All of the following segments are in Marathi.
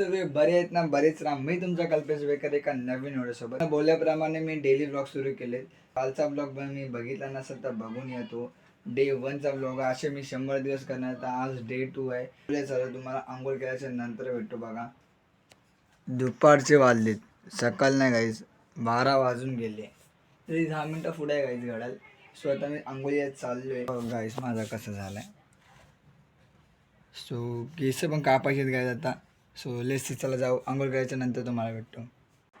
सगळे बरे आहेत ना? बरेच राम. मी तुमचा कल्पेश बेकर एका नवीन व्हिडिओसोबत. बोलल्याप्रमाणे मी डेली ब्लॉग सुरू केले. कालचा ब्लॉग पण मी बघितला नसेल तर बघून येतो डे वनचा ब्लॉग असे मी शंभर दिवस करणार तर आज डे टू आहे. पुढे चालू तुम्हाला आंघोळ केल्याच्यानंतर भेटतो बघा. दुपारचे वाजलेत. सकाळ नाही गाईज बारा वाजून गेले. तरी दहा मिनटं पुढे आहे गाईज घडाल सो आता मी आंघोळी चाललो आहे गाईस माझा कसं झालाय. सो केस पण कापायचे गाईज आता. सो लेस चला जाऊ. आंघोळ करायच्या नंतर तुम्हाला भेटतो.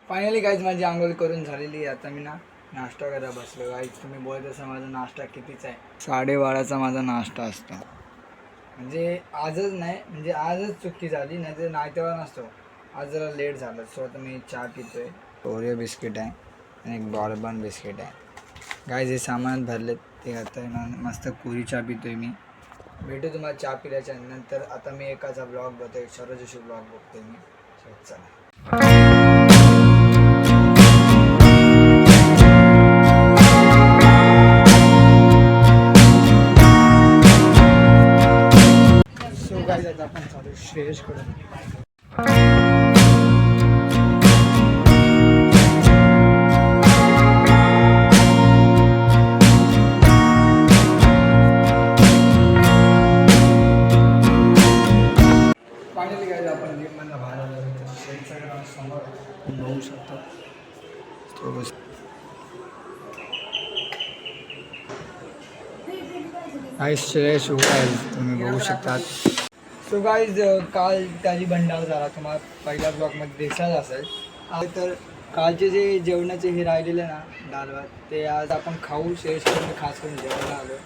फायनली गाईज माझी आंघोळ करून झालेली आहे. आता मी ना नाश्ता करायला बसलो. गाईज तुम्ही बोलत असा माझा नाश्ता कितीच आहे? साडेबाराचा माझा नाश्ता असतो. म्हणजे आजच नाही म्हणजे आजच चुकी झाली नाही तर नाही तेव्हा नसतो. आज जरा लेट झालं. सो आता मी चहा पितोय. ओरिओ बिस्किट आहे आणि एक बॉर्बन बिस्किट आहे. गाय जे सामान भरलेत. ते आता मस्त पुरी चहा पितोय मी. भेटू तुम्हाला चहा पिल्याच्या नंतर. आता मी एकाचा ब्लॉग बघतोय सर्वजशी ब्लॉग बघतोय मी. चला. सो गाय आपण चालू श्रेयश समोर आपण बघू शकता काय श्रेयस उभा तुम्ही बघू शकतात सो गाईज काल त्याची भंडार झाला. तुम्हाला पहिल्या ब्लॉगमध्ये दिसलाच असेल. आज तर कालचे जे जेवणाचे हे राहिलेले ना दाल भात ते आज आपण खाऊ श्रेयस करून खास करून जेवायला आलो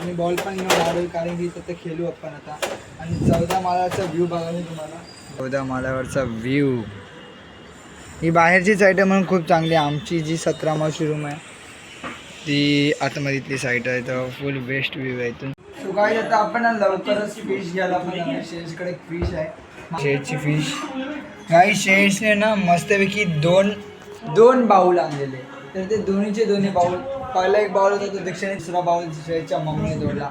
आणि बॉल पण घेऊन आलो कारण की तिथं खेळू आपण आता. आणि चौदा माळ्याचा व्ह्यू बघा मी तुम्हाला. चौदा माळ्यावरचा व्ह्यू ही बाहेरची साईड आहे म्हणून खूप चांगली आमची जी सतरा मावशी रूम आहे ती आतमधीतली साईड आहे. तर फुल बेस्ट व्ह्यू आहे इथून. सो काय आता आपण लवकरच फिश घ्यायला पण. शेषकडे फिश आहे. शेषची फिश काही शेषने ना मस्तपैकी दोन दोन बाऊल आणलेले. तर ते दोन्हीचे दोन्ही बाऊल पहिला एक बाऊल होता तो दक्षिणे दुसरा बाऊल शेषच्या मम्मीने तोडला.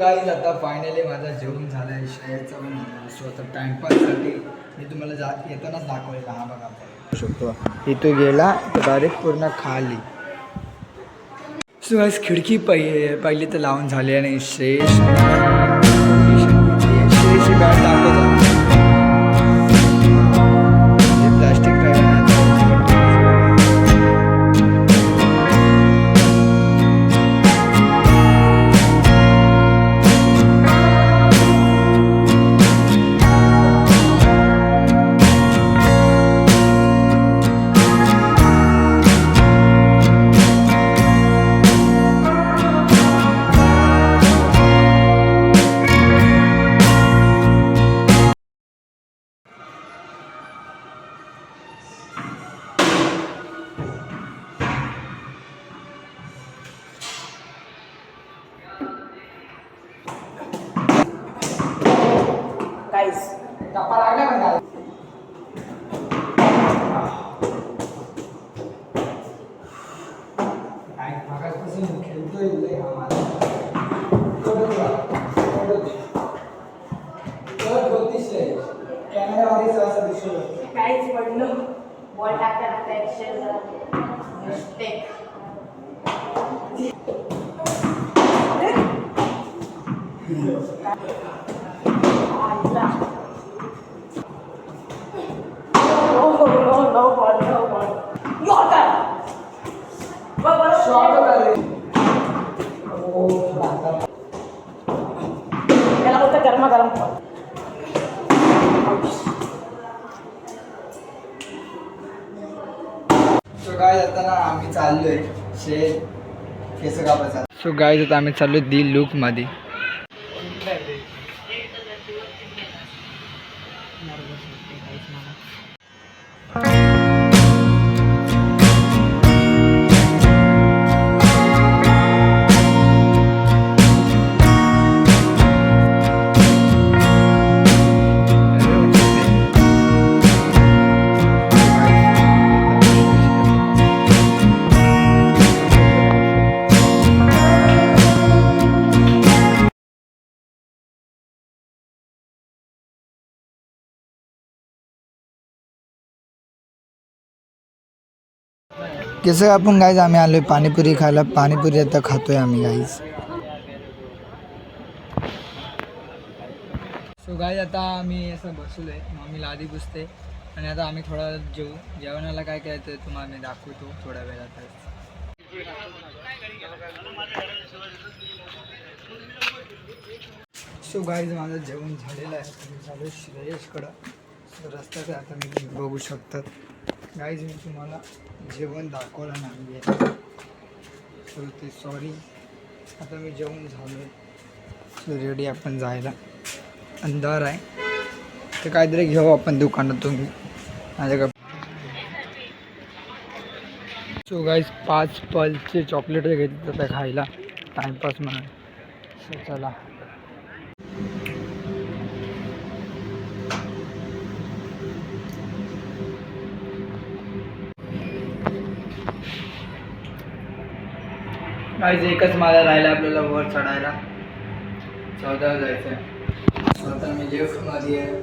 गाईज आता फायनली माझा जेवण झाला आहे शाळेचा पण झाला. सो आता टाइमपाससाठी मी तुम्हाला जा येतानाच दाखवलेला हा बघा शकतो. इथं गेला तर डायरेक्ट पूर्ण खाली. सो आज खिडकी पहि पहिली तर लावून झाली आणि शेष. काहीच पडलं बॉल टाकता टाकता ऍक्शन मिस्टेक No, no, चाललोय. शेत केस कापायचा सो गाय आता आम्ही चाललोय दी लुक जसं कसं आपण गाईज आम्ही आलोय पाणीपुरी खायला. पाणीपुरी आता खातोय आम्ही गाईज सो गाईज आता आम्ही असं बसलोय. मम्मी लादी पुसते. आणि आता आम्ही थोडा जेवू जेवणाला काय काय ते तुम्हाला मी दाखवतो थोड्या वेळातच. सो गाईज माझं जेवण झालेलं आहे. झालं श्रेयसकडं So, रस्त्यात आता मी बघू शकतात. गाईज मी तुम्हाला जेवण दाखवलं नाही आहे. सो ते सॉरी आता मी जेवण झालो रेडी आपण जायला. अंधार आहे. ते काहीतरी घेऊ आपण दुकानातून. माझ्याकडे सो गाईज पाच पल्सचे चॉकलेट घेतले तर खायला. टाइमपास म्हणून. सो चला. आज एकच माला राहिला आपल्याला वर चढायला. चौदा जायचं आहे स्वतः मी लिफ्टमध्ये आहे.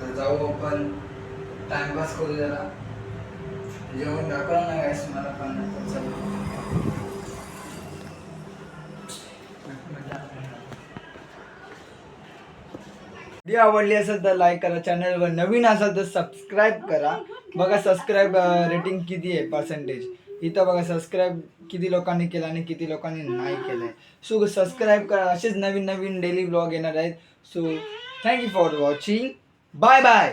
तर जाऊ आपण. टाइमपास करू जरा. जेवण दाखवलं ना गायस मला पण. व्हिडिओ आवडली असेल तर लाईक करा. चॅनलवर नवीन असेल तर सबस्क्राईब करा. बघा सबस्क्राईब रेटिंग किती आहे पर्सेंटेज इथं बघा सबस्क्राईब किती लोकांनी केलं आणि किती लोकांनी नाही केलं आहे सो सबस्क्राईब करा. असेच नवीन नवीन डेली ब्लॉग येणार आहेत. So thank you for watching bye bye